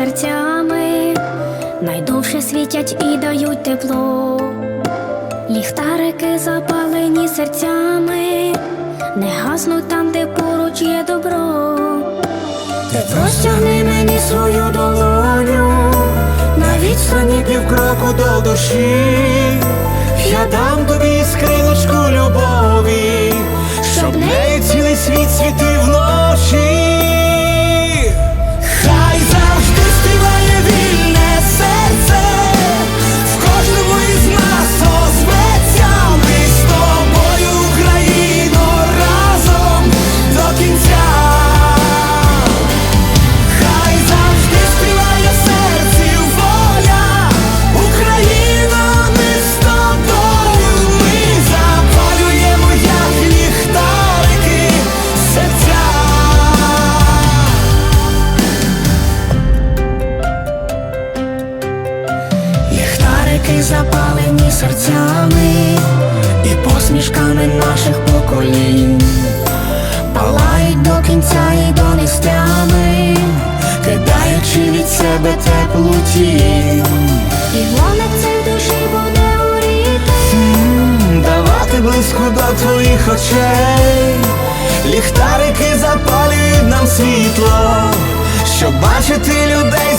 серцями, найдовше світять і дають тепло. Ліхтарики запалені серцями, не гаснуть там, де поруч є добро. Ти простягни мені свою долоню, на відстані півкроку до душі, запалені серцями і посмішками наших поколінь палають до кінця і до нестями, кидаючи від себе теплу тінь. І вогник цей душі буде горіти. Давати близько до твоїх очей, ліхтарики запалюють нам світло, щоб бачити людей